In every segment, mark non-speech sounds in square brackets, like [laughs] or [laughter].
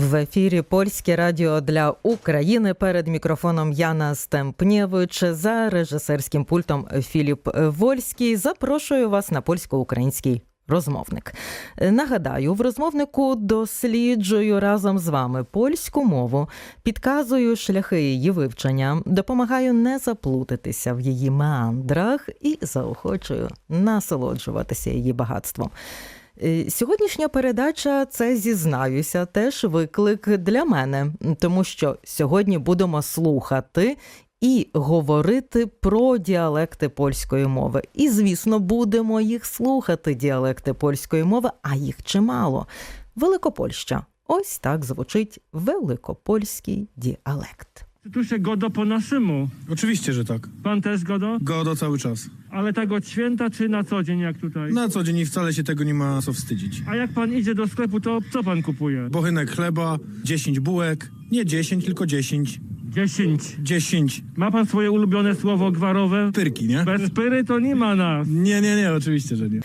В ефірі Польське радіо для України перед мікрофоном Яна Стемпнєвич за режисерським пультом Філіп Вольський. Запрошую вас на польсько-український розмовник. Нагадаю, в розмовнику досліджую разом з вами польську мову, підказую шляхи її вивчення, допомагаю не заплутатися в її меандрах і заохочую насолоджуватися її багатством. Е, Сьогоднішня передача це зізнаюся, теж виклик для мене, тому що сьогодні будемо слухати і говорити про діалекти польської мови. І, звісно, будемо їх слухати, діалекти польської мови, а їх чимало. Великопольща. Ось так звучить великопольський діалект. Tu się godo po naszemu? Oczywiście, że tak. Pan też godo? Godo cały czas. Ale tak od święta czy na co dzień jak tutaj? Na co dzień i wcale się tego nie ma co wstydzić. A jak pan idzie do sklepu, to co pan kupuje? Bochenek chleba, 10 bułek. Nie 10, tylko 10. 10. 10 Ma pan swoje ulubione słowo gwarowe? pyrki, nie? Bez pyry to nie ma nas. Nie, nie, nie, oczywiście, że nie.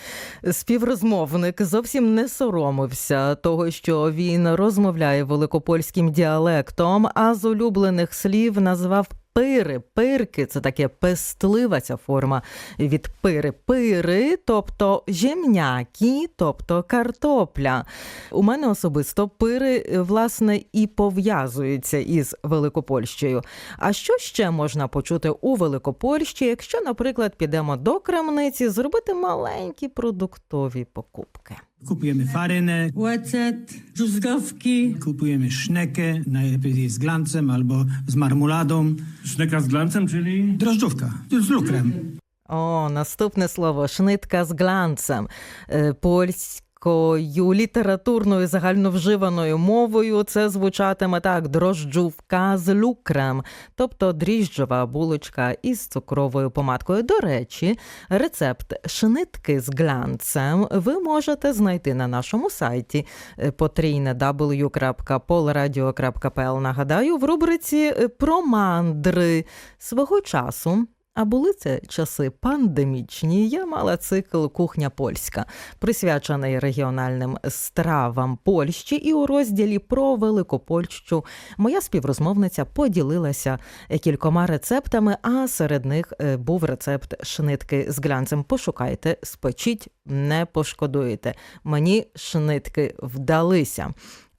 Співрозмовник зовсім не соромився того, що він розмовляє великопольським діалектом, а з улюблених слів назвав пири. Пирки це таке пестлива ця форма від пири. Пири, тобто жемняки, тобто картопля. У мене особисто пири, е, власне, і пов'язуються із Великопольщею. А що ще можна почути у Великопольщі, якщо, наприклад, підемо до крамниці зробити маленькі продуктові покупки? Kupujemy farynę, Łecet, dżuzgawki, kupujemy sznekę, najlepiej z glancem albo z marmoladą. Szneka z glancem, czyli? Drożdżówka z lukrem. О, наступне слово шнитка з глянцем. Е, Польською літературною загальновживаною мовою це звучатиме так: дрожджувка з люкрем, тобто дріжджова булочка із цукровою помадкою. До речі, рецепт шнитки з глянцем ви можете знайти на нашому сайті е, потрійне. Нагадаю, в рубриці про мандри свого часу. А були це часи пандемічні. Я мала цикл Кухня польська, присвячений регіональним стравам Польщі. І у розділі про Великопольщу моя співрозмовниця поділилася кількома рецептами, а серед них е, був рецепт шнитки з глянцем. Пошукайте, спечіть, не пошкодуєте. Мені шнитки вдалися.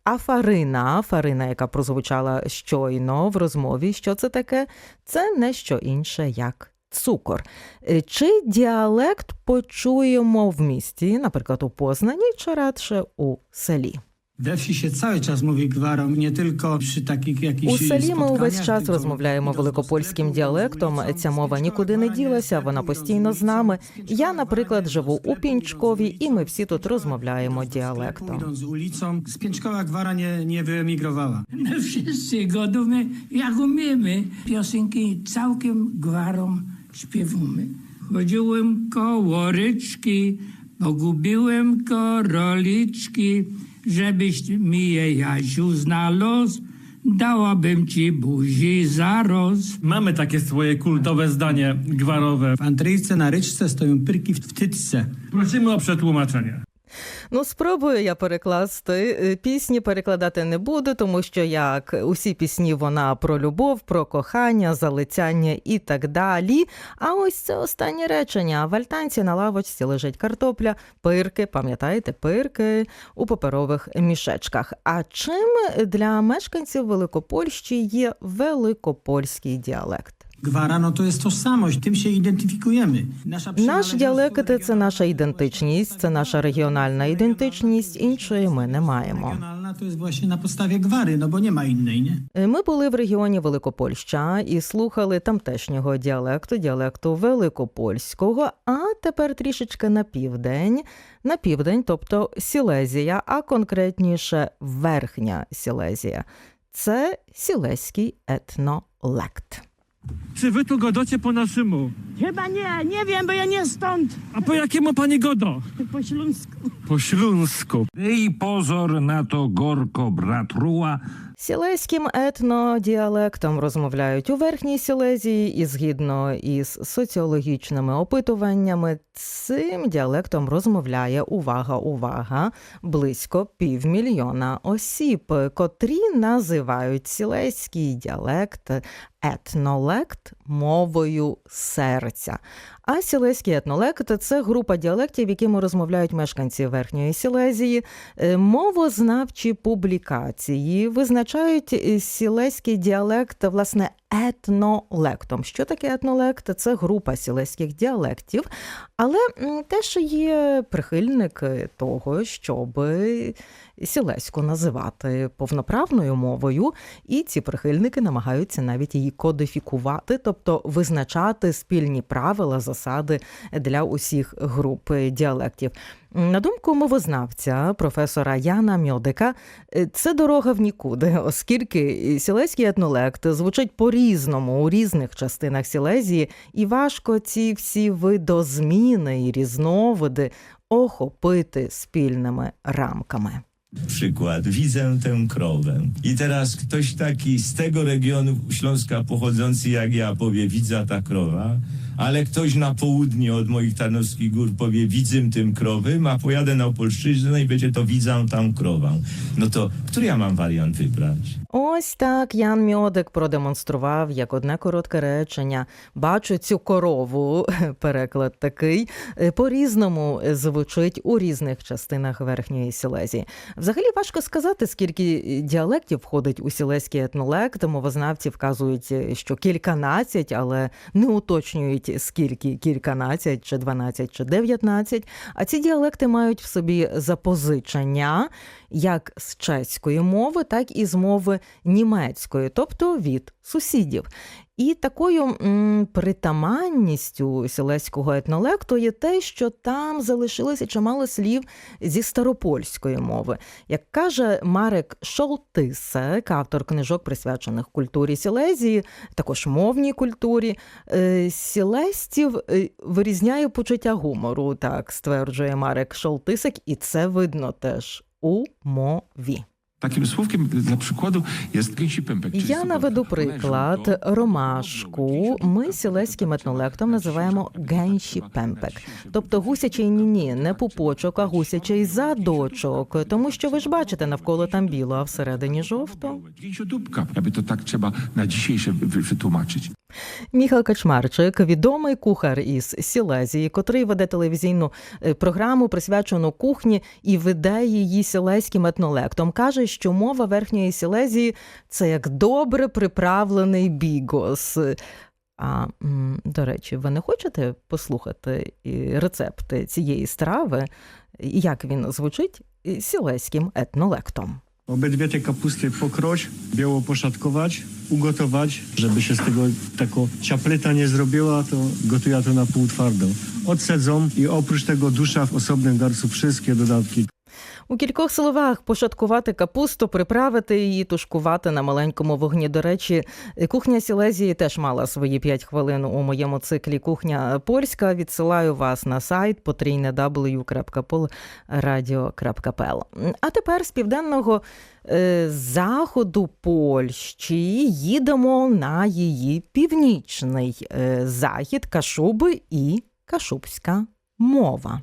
А фарина, фарина, яка прозвучала щойно в розмові, що це таке? Це не що інше, як цукор. Е, Чи діалект почуємо в місті, наприклад, у Познані, чи радше у селі? Się cały czas mówi gwarą, nie tylko przy takich jakichś У селі ми увесь час розмовляємо великопольським діалектом. Ця мова нікуди не ділася, вона постійно з нами. z Я, наприклад, живу у Пінчкові, і ми ulicą, всі тут розмовляємо діалектом. Idąc ulicą, z Pięczkowa gwara nie, nie wyemigrowała. My wszyscy godujemy, jak umiemy. Piosenki całkiem gwarą śpiewamy. Chodziłem koło ryczki, pogubiłem koroliczki, żebyś mi je Jasiu znalazł, dałabym ci buzi zaroz. Mamy takie swoje kultowe zdanie gwarowe. W Andrzejce na ryczce stoją pyrki w, w tytce. Prosimy o przetłumaczenie. Ну, спробую я перекласти. Е, Пісні перекладати не буду, тому що як усі пісні вона про любов, про кохання, залицяння і так далі. А ось це останнє речення. В альтанці на лавочці лежить картопля, пирки, пам'ятаєте, пирки у паперових мішечках. А чим для мешканців Великопольщі є великопольський діалект? Gwara, no to jest tożsamość, tym się identyfikujemy. Nasza Наш діалект це наша ідентичність, це наша регіональна ідентичність. Іншої ми не маємо. Regionalna to jest właśnie na podstawie gwary, no bo nie ma innej, nie? Ми були в регіоні Великопольща і слухали тамтешнього діалекту, діалекту Великопольського, а тепер трішечки на південь, на південь, тобто Сілезія, а конкретніше Верхня Сілезія. Це сілезький етнолект. Czy wy tu godocie po naszemu? Chyba nie, nie wiem, bo ja nie stąd, A po jakiemu pani godo? po śląsku. Po śląsku. I pozor na to gorko bratruła, Сілезьким етнодіалектом розмовляють у Верхній Сілезії, і згідно із соціологічними опитуваннями, цим діалектом розмовляє увага, увага, близько півмільйона осіб, котрі називають сілезький діалект етнолект мовою серця. А сілезький етнолекти це група діалектів, якими розмовляють мешканці Верхньої Сілезії. Е, Мовознавчі публікації визначають сілеський сілезький діалект власне етнолектом. Що таке етнолект? Це група сілезьких діалектів, але теж є прихильник е, того, щоб сілеську називати повноправною мовою, і ці прихильники намагаються навіть її кодифікувати, тобто визначати спільні правила, засади для усіх груп е, діалектів. На думку мовознавця професора Яна Мьодика, е, це дорога в нікуди, оскільки сілезький етнолект звучить по-різному у різних частинах Сілезії, і важко ці всі видозміни і різновиди охопити спільними рамками. Przykład, widzę tę krowę. I teraz ktoś taki z tego regionu Śląska pochodzący jak ja powie, widza ta krowa, ale ktoś na południe od moich tarnowskich gór powie, widzę tym krowym, a pojadę na Opolszczyznę i będzie to widzę tam krową. No to, który ja mam wariant wybrać? Ось так Ян Мьодик продемонстрував як одне коротке речення. Бачу цю корову. [laughs] Переклад такий е, по-різному звучить у різних частинах верхньої Сілезії. Взагалі важко сказати, скільки діалектів входить у сілезький етнолект. Мовознавці вказують, що кільканадцять, але не уточнюють скільки кільканадцять, чи дванадцять, чи дев'ятнадцять. А ці діалекти мають в собі запозичення як з чеської мови, так і з мови німецької, тобто від сусідів. І такою притаманністю сілеського етнолекту є те, що там залишилося чимало слів зі старопольської мови. Як каже Марек Шолтисек, автор книжок, присвячених культурі Сілезії, також мовній культурі, е, сілестів е, вирізняє почуття гумору, так стверджує Марек Шолтисек, і це видно теж у мові. Takim słówkiem dla przykładu jest gęsi pępek. Я наведу приклад ромашку. Ми сілеським етнолектом називаємо генші пемпек, тобто гусячий ні-ні, не пупочок, а гусячий задочок, тому що ви ж бачите навколо там біло, а всередині жовто. Jakby to tak trzeba na dzisiejsze wy- wytłumaczyć. Міхал Качмарчик, відомий кухар із Сілезії, котрий веде телевізійну е, програму, присвячену кухні і веде її сілезьким етнолектом. Каже, що мова верхньої Сілезії це як добре приправлений бігос. А до речі, ви не хочете послухати і рецепти цієї страви, і як він звучить і сілезьким етнолектом? Obydwie kapusty pokroć, biało poszatkować, ugotować, żeby się z tego tako ciapryta nie zrobiła, to gotuję to na pół twardo. Odsedzą i oprócz tego dusza w osobnym garcu wszystkie dodatki, У кількох словах пошаткувати капусту, приправити її, тушкувати на маленькому вогні. До речі, кухня Сілезії теж мала свої 5 хвилин у моєму циклі Кухня польська. Відсилаю вас на сайт potrійне.polradio.pl. А тепер з південного е, заходу Польщі їдемо на її північний е, захід Кашуби і Кашубська мова.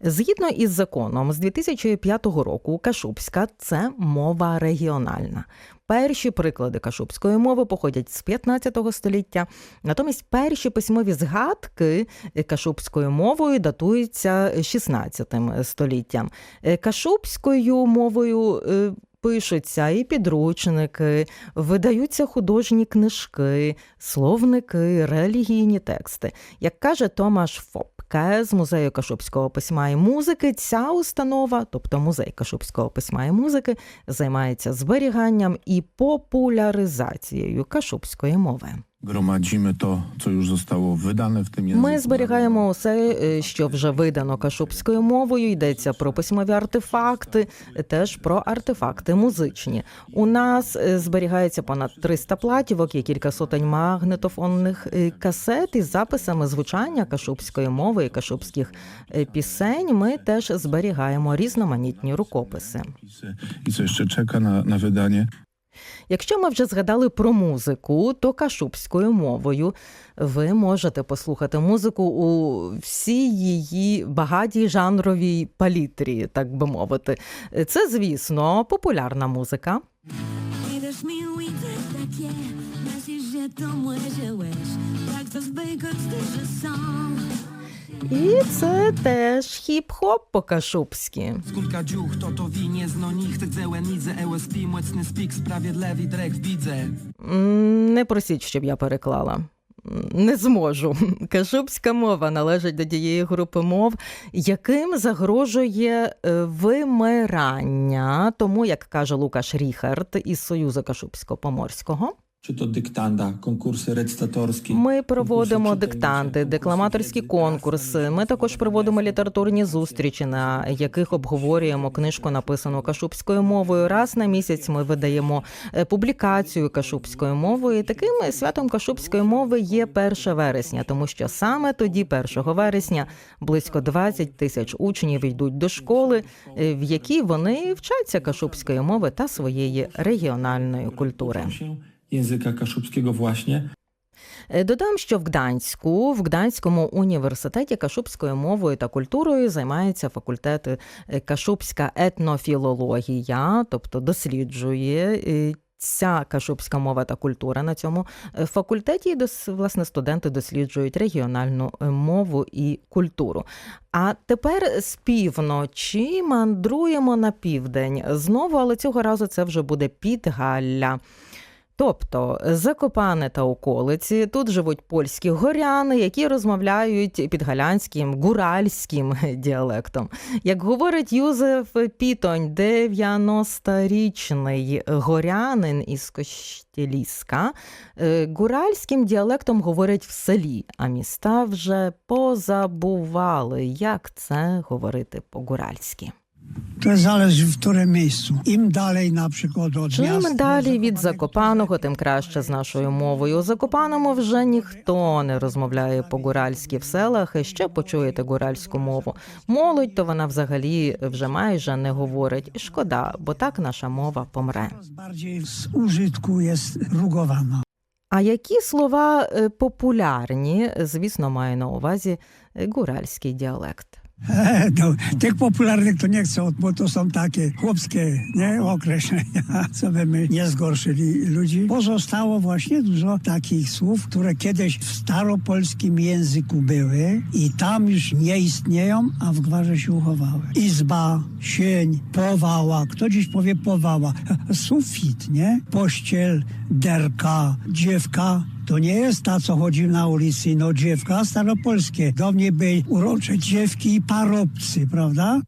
Згідно із законом з 2005 року, кашубська це мова регіональна. Перші приклади кашубської мови походять з 15 століття. Натомість перші письмові згадки кашубською мовою датуються 16 століттям. Кашубською мовою е, пишуться і підручники, видаються художні книжки, словники, релігійні тексти. Як каже Томаш Фопке з музею Кашубського письма і музики, ця установа, тобто музей Кашубського письма і музики, займається зберіганням і популяризацією кашубської мови. Ми зберігаємо усе, е, що вже видано кашубською мовою. Йдеться про письмові артефакти, теж про артефакти музичні. У нас е, зберігається понад 300 платівок, є кілька сотень магнитофонних е, касет із записами звучання кашубської мови і кашубських пісень. Ми теж зберігаємо різноманітні рукописи. Co jeszcze czeka na, na wydanie? Якщо ми вже згадали про музику, то кашубською мовою ви можете послухати музику у всій її багатій жанровій палітрі, так би мовити. Це, звісно, популярна музика. Się І це теж хіп-хоп по-кашубськи. Skórka dziuch, to to winie zno nicht, dzełe nidze, ESP, mocny spik, sprawiedliwy drek widzę. М, Не просіть, щоб я переклала. М, Не зможу. [laughs] Кашубська мова належить до тієї групи мов, яким загрожує е, вимирання. Тому, як каже Лукаш Ріхард із Союзу Кашубсько-Поморського, Czy to dyktanda, konkursy recytatorskie? ми проводимо конкурси диктанти, декламаторські конкурси. Ми також проводимо літературні зустрічі, на яких обговорюємо книжку, написану кашубською мовою. Раз на місяць ми видаємо е, публікацію кашубською мовою. І Таким святом кашубської мови є 1 вересня, тому що саме тоді, 1 вересня, близько 20 тисяч учнів йдуть до школи, е, в якій вони вчаться кашубської мови та своєї регіональної культури. Języka kaszubskiego właśnie. Додам, що в Гданську, в Гданському університеті кашубською мовою та культурою займається факультет кашубська етнофілологія, тобто досліджує. Ця кашубська мова та культура на цьому факультеті і власне студенти досліджують регіональну мову і культуру. А тепер з півночі мандруємо на південь знову, але цього разу це вже буде Підгалля. Тобто Закопане та околиці тут живуть польські горяни, які розмовляють підгалянським гуральським [laughs] діалектом. Як говорить Юзеф Пітонь, 90-річний горянин із Кощеліска, е, гуральським діалектом говорять в селі, а міста вже позабували, як це говорити по-гуральськи. Zależy w którym miejscu. Im dalej na przykład od Чим далі від Закопаного, тим краще з нашою мовою. У Закопаному вже ніхто не розмовляє по-гуральськи в селах. І ще почуєте гуральську мову. Молодь, то вона взагалі вже майже не говорить. Шкода, бо так наша мова помре. użytku jest rugowana. А які слова е, популярні, звісно, маю на увазі е, гуральський діалект. [laughs] No, tych popularnych to nie chcę, bo to są takie chłopskie nie, określenia, [laughs] co by my nie zgorszyli ludzi. Pozostało właśnie dużo takich słów, które kiedyś w staropolskim języku były i tam już nie istnieją, a w gwarze się uchowały. Izba, sień, powała. Kto dziś powie powała? [laughs] Sufit, nie? Pościel, derka, dziewka. To nie jest ta, co chodzi na ulicy, no dziewka staropolskie. Do mnie by urocze dziewki i parobcy, prawda?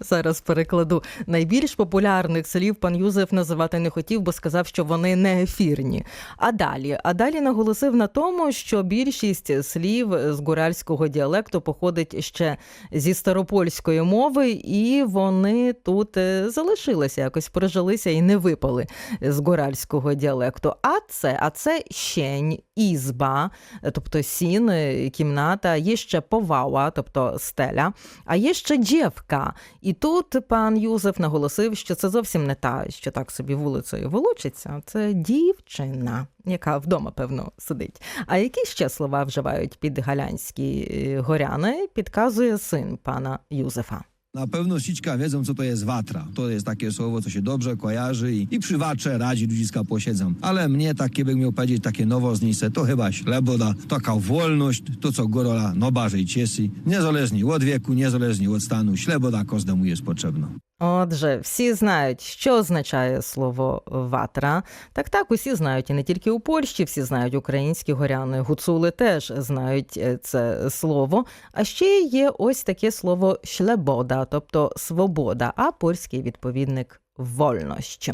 Зараз перекладу найбільш популярних слів пан Юзеф називати не хотів, бо сказав, що вони не ефірні. А далі, а далі наголосив на тому, що більшість слів з гуральського діалекту походить ще зі старопольської мови, і вони тут е, залишилися, якось прижилися і не випали з гуральського діалекту. А це, а це щень, ізба, тобто сін, е, кімната, є ще повала, тобто стеля, а є ще дівка. І тут пан Юзеф наголосив, що це зовсім не та, що так собі вулицею волочиться. Це дівчина, яка вдома, певно, сидить. А які ще слова вживають підгалянські е, горяни, підказує син пана Юзефа. Na pewno sićka wiedzą, co to jest watra. To jest takie słowo, co się dobrze kojarzy i, i przy watrze radzi ludziska posiedzą. Ale mnie takie, bym miał powiedzieć, takie nowoznice, to chyba śleboda, taka wolność, to co gorola no bardziej ciesi. Niezależnie od wieku, niezależnie od stanu, śleboda każdemu jest potrzebna. Отже, всі знають, що означає слово ватра. Так так, усі знають, і не тільки у Польщі, всі знають українські горяни, гуцули теж знають е, це слово. А ще є ось таке слово шлебода, тобто свобода, а польський відповідник вольność.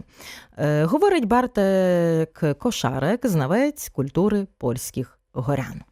Е, Говорить Бартек Кошарек, знавець культури польських горян.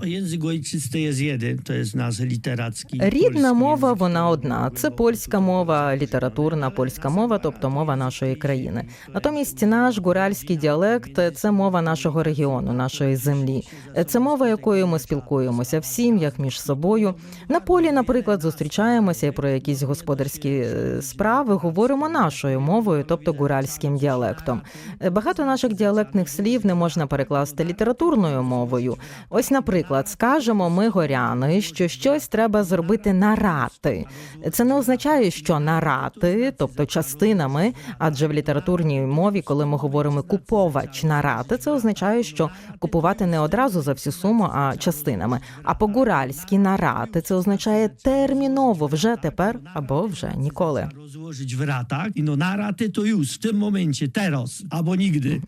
Język ojczysty jest jeden, to jest nasz literacki. Рідна мова вона одна. Це польська мова, літературна польська мова, тобто мова нашої країни. Натомість наш гуральський діалект це мова нашого регіону, нашої землі. Це мова, якою ми спілкуємося в сім'ях між собою. На полі, наприклад, зустрічаємося і про якісь господарські справи говоримо нашою мовою, тобто гуральським діалектом. Багато наших діалектних слів не можна перекласти літературною мовою. Ось, наприклад, скажемо ми горяни, що щось треба зробити нарати. Це не означає, що нарати, тобто частинами, адже в літературній мові, коли ми говоримо куповач нарати, це означає, що купувати не одразу за всю суму, а частинами. А по-гуральськи нарати це означає терміново, вже тепер або вже ніколи. w ratach i no na raty to już, w tym momencie, teraz, albo nigdy.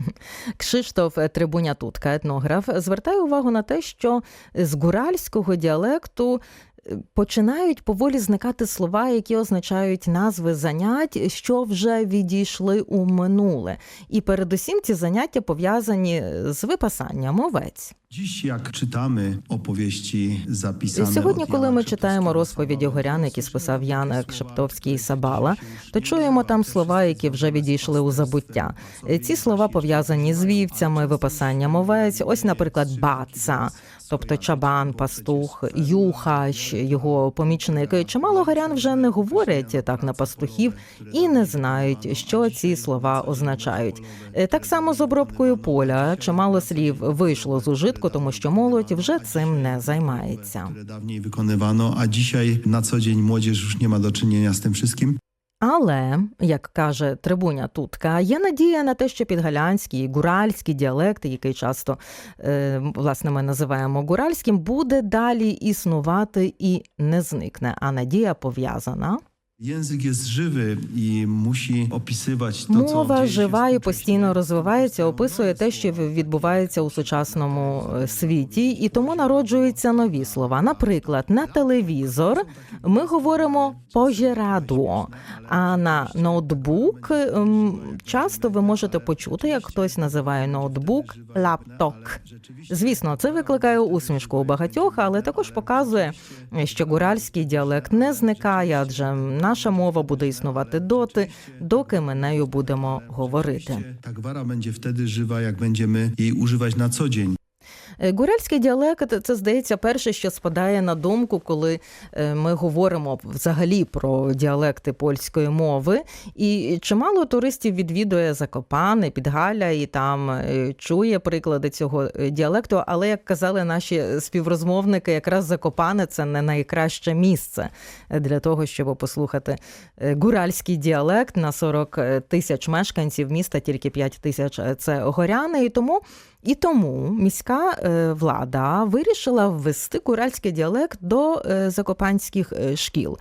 Кшиштоф Трибуня Тутка, етнограф, звертає увагу на те, що з гуральського діалекту е, починають поволі зникати слова, які означають назви занять, що вже відійшли у минуле. І передусім ці заняття пов'язані з випасанням овець. Dziś jak czytamy opowieści zapisane Сьогодні, коли ми читаємо розповіді горян, які списав Ян Кшептовський і Сабала, то чуємо там слова, які вже відійшли у забуття. Ці слова пов'язані з вівцями, випасанням овець. Ось, наприклад, баца, тобто чабан, пастух, юхач, його помічник. Чимало горян вже не говорять так на пастухів і не знають, що ці слова означають. Е, Так само з обробкою поля чимало слів вийшло з ужитку, тому що молодь вже цим не займається. wykonywano, a dzisiaj na co dzień młodzież już nie ma do czynienia z tym. Але, як каже трибуня Тутка, є надія на те, що підгалянський, і гуральський діалект, який часто е, власне ми називаємо гуральським, буде далі існувати і не зникне. А надія пов'язана. Język jest żywy i musi opisywać to, co Мова жива і постійно розвивається, описує те, що відбувається у сучасному е, світі, і тому народжуються нові слова. Наприклад, на телевізор ми говоримо пожирадло, а на ноутбук ем, часто ви можете почути, як хтось називає ноутбук лапток. Звісно, це викликає усмішку у багатьох, але також показує, що гуральський діалект не зникає, адже наша мова буде існувати доти, доки ми нею будемо говорити. Ta gwara буде wtedy жива, як будемо її używać на co Е, Гуральський діалект це здається перше, що спадає на думку, коли е, ми говоримо взагалі про діалекти польської мови. І чимало туристів відвідує Закопане, Підгаля і там е, чує приклади цього е, діалекту. Але як казали наші співрозмовники, якраз Закопане це не найкраще місце для того, щоб послухати е, гуральський діалект на 40 тисяч мешканців міста, тільки 5 тисяч це горяни. І тому і тому міська е, влада вирішила ввести куральський діалект до е, закопанських е, шкіл.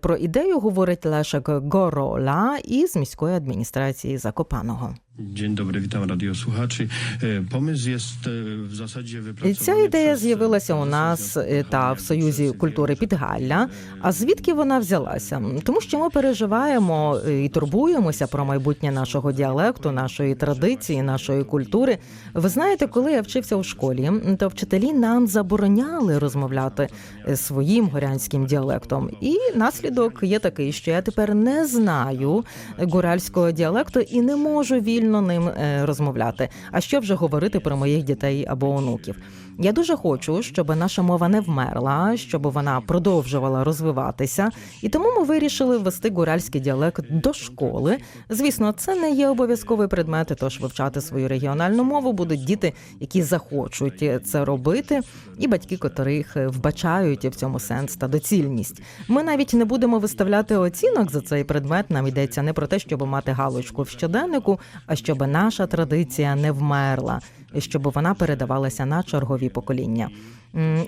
Про ідею говорить Лешек Горола із міської адміністрації Закопаного. Dzień dobry, witam radiosłuchaczy. E, Pomysł jest e, w zasadzie wypracowany Ця ідея з'явилася e, у нас та в Союзі культури Підгалля. А звідки вона взялася? Тому що ми переживаємо е, і турбуємося про майбутнє нашого діалекту, нашої традиції, нашої культури. Ви знаєте, коли я вчився у школі, то вчителі нам забороняли розмовляти е, своїм горянським діалектом. І наслідок є такий, що я тепер не знаю гуральського діалекту і не можу вільно ним е, розмовляти. А що вже говорити про моїх дітей або онуків? Я дуже хочу, щоб наша мова не вмерла, щоб вона продовжувала розвиватися, і тому ми вирішили ввести гуральський діалект до школи. Звісно, це не є обов'язковий предмет, тож вивчати свою регіональну мову будуть діти, які захочуть це робити, і батьки, котрих вбачають в цьому сенс та доцільність. Ми навіть не будемо виставляти оцінок за цей предмет. Нам йдеться не про те, щоб мати галочку в щоденнику, а щоб наша традиція не вмерла, щоб вона передавалася на чергові покоління.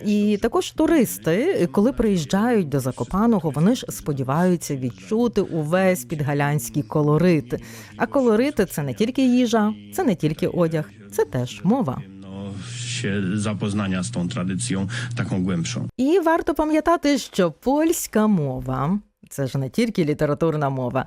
І також туристи, коли приїжджають до Закопаного, вони ж сподіваються відчути увесь підгалянський колорит. А колорити це не тільки їжа, це не тільки одяг, це теж мова. się zapoznania z tą tradycją taką głębszą. І варто пам'ятати, що польська мова це ж не тільки літературна мова,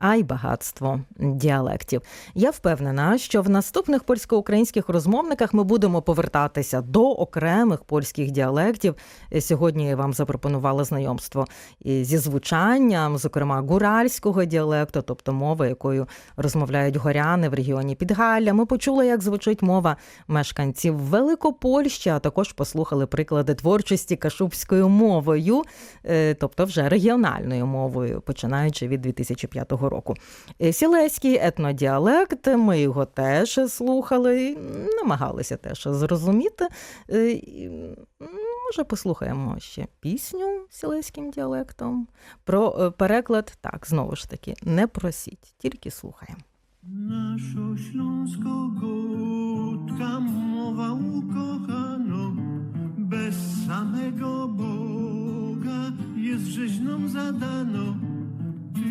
а й багатство діалектів. Я впевнена, що в наступних польсько-українських розмовниках ми будемо повертатися до окремих польських діалектів. Е, Сьогодні я вам запропонувала знайомство зі звучанням, зокрема гуральського діалекту, тобто мови, якою розмовляють горяни в регіоні Підгалля. Ми почули, як звучить мова мешканців Великопольщі, а також послухали приклади творчості кашубською мовою, е, тобто вже регіональною мовою, починаючи від 2005 року. Е, Сілеський етнодіалект, ми його теж слухали, намагалися теж зрозуміти. Е, Може, послухаємо ще пісню сілеським діалектом. Про е, переклад, так, знову ж таки, не просіть, тільки слухаємо. Naszo śląsko-gotka mowa ukochano, bez samego Boga jest rzeźną zadano.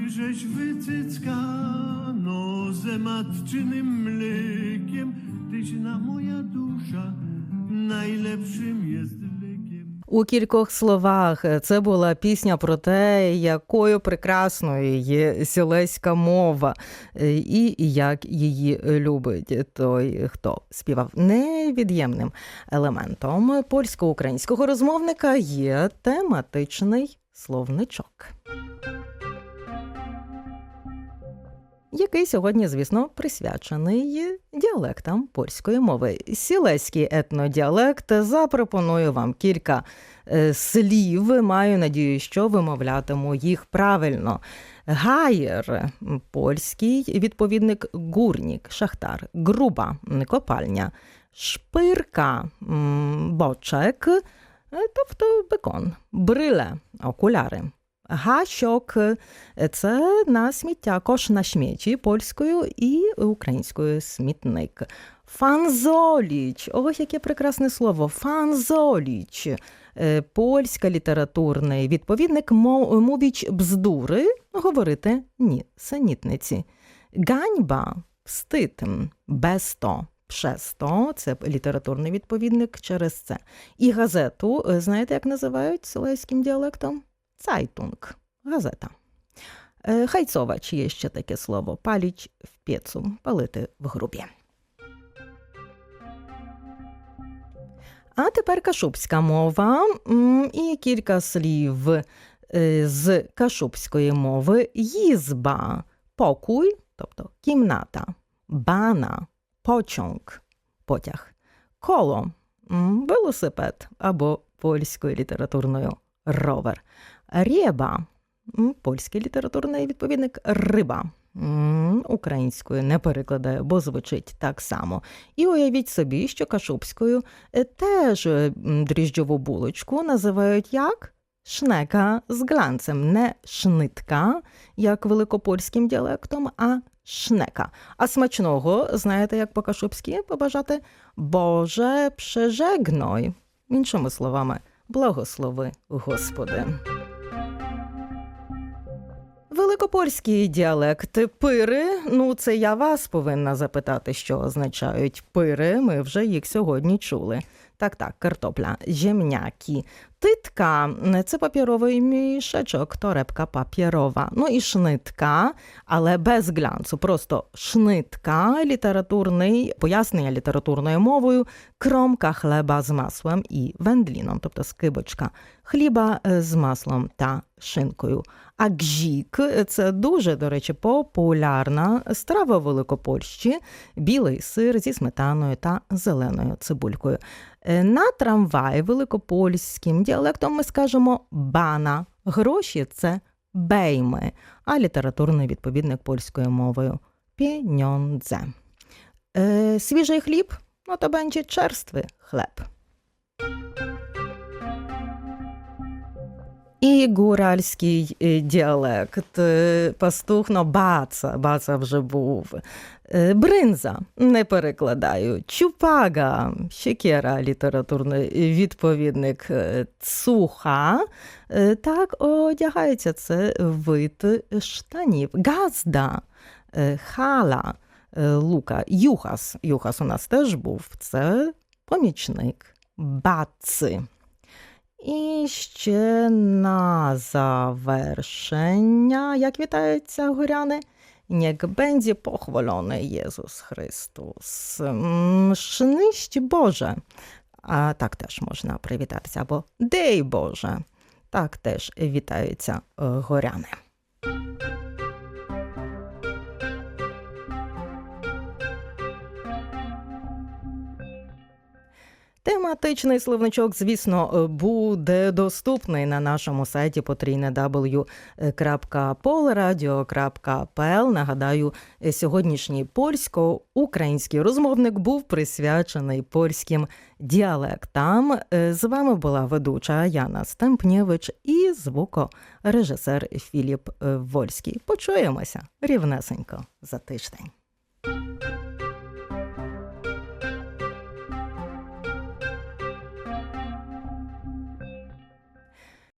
Żeś wycyckano ze matczynym mlekiem, tyś na moja dusza najlepszym jest. У кількох словах це була пісня про те, якою прекрасною є сілеська мова, е, і як її любить той, хто співав. Невід'ємним елементом польсько-українського розмовника є тематичний словничок. Який сьогодні, звісно, присвячений діалектам польської мови. Сілеський етнодіалект запропоную вам кілька е, слів. Маю надію, що вимовлятиму їх правильно. Гаєр польський відповідник гурнік, шахтар, груба копальня, шпирка бочек, е, тобто бекон, бриле, окуляри. Гащок це на сміття, кош на сміті польською і українською смітник. Фанзоліч. Ось яке прекрасне слово. Фанзоліч. Е, Польська літературний відповідник мов- мовіч бздури, говорити ні, санітниці. Ганьба встид, без то. Przez to, це літературний відповідник через це. І газету, е, знаєте, як називають селейським діалектом? Цайтунг, газета. Е, Хайцовач є ще таке слово. Паліч в пєцу, палити в грубі. А тепер кашубська мова і кілька слів е, з кашубської мови. Їзба, покой, тобто кімната, бана, почонг, потяг, коло, велосипед або польською літературною ровер. Рєба, польський літературний відповідник риба. Українською не перекладаю, бо звучить так само. І уявіть собі, що кашубською е, теж е, дріжджову булочку називають як шнека з глянцем, не шнитка, як великопольським діалектом, а шнека. А смачного, знаєте, як по-кашубськи побажати Боже, прижегной. Іншими словами, благослови Господи. Великопольський діалект пири. Ну, це я вас повинна запитати, що означають пири. Ми вже їх сьогодні чули. Так, так, картопля, земняки. Титка це папіровий мішечок, торепка папірова. Ну і шнитка, але без глянцу. Просто шнитка, літературний, пояснення літературною мовою, кромка хлеба з маслом і вендліном, тобто скибочка хліба е, з маслом та шинкою. А гжік це дуже, до речі, популярна страва Великопольщі, білий сир зі сметаною та зеленою цибулькою. Е, На трамвай великопольським діалектом ми скажемо бана. Гроші це бейми, а літературний відповідник польською мовою піньондзе. Е, свіжий хліб, ну то będzie черствий хлеб. І гуральський е, діалект, е, пастух, ну, баца, баца вже був. Е, Бринза, не перекладаю. Чупага, щекера, літературний відповідник е, цуха. Е, Так одягається це вид штанів. Газда, е, хала, е, лука, юхас. Юхас у нас теж був. Це помічник. Баци. І ще на завершення, як вітаються горяни, Niech będzie похвалений Єсус Христос. Mm, Боже! Так теж можна привітатися, або Дей Боже. Так теж вітаються е, горяни. Тематичний словничок, звісно, буде доступний на нашому сайті потрійне w.polradio.pl. Нагадаю, сьогоднішній польсько-український розмовник був присвячений польським діалектам. З вами була ведуча Яна Стемпнєвич і звукорежисер Філіп Вольський. Почуємося рівнесенько за тиждень.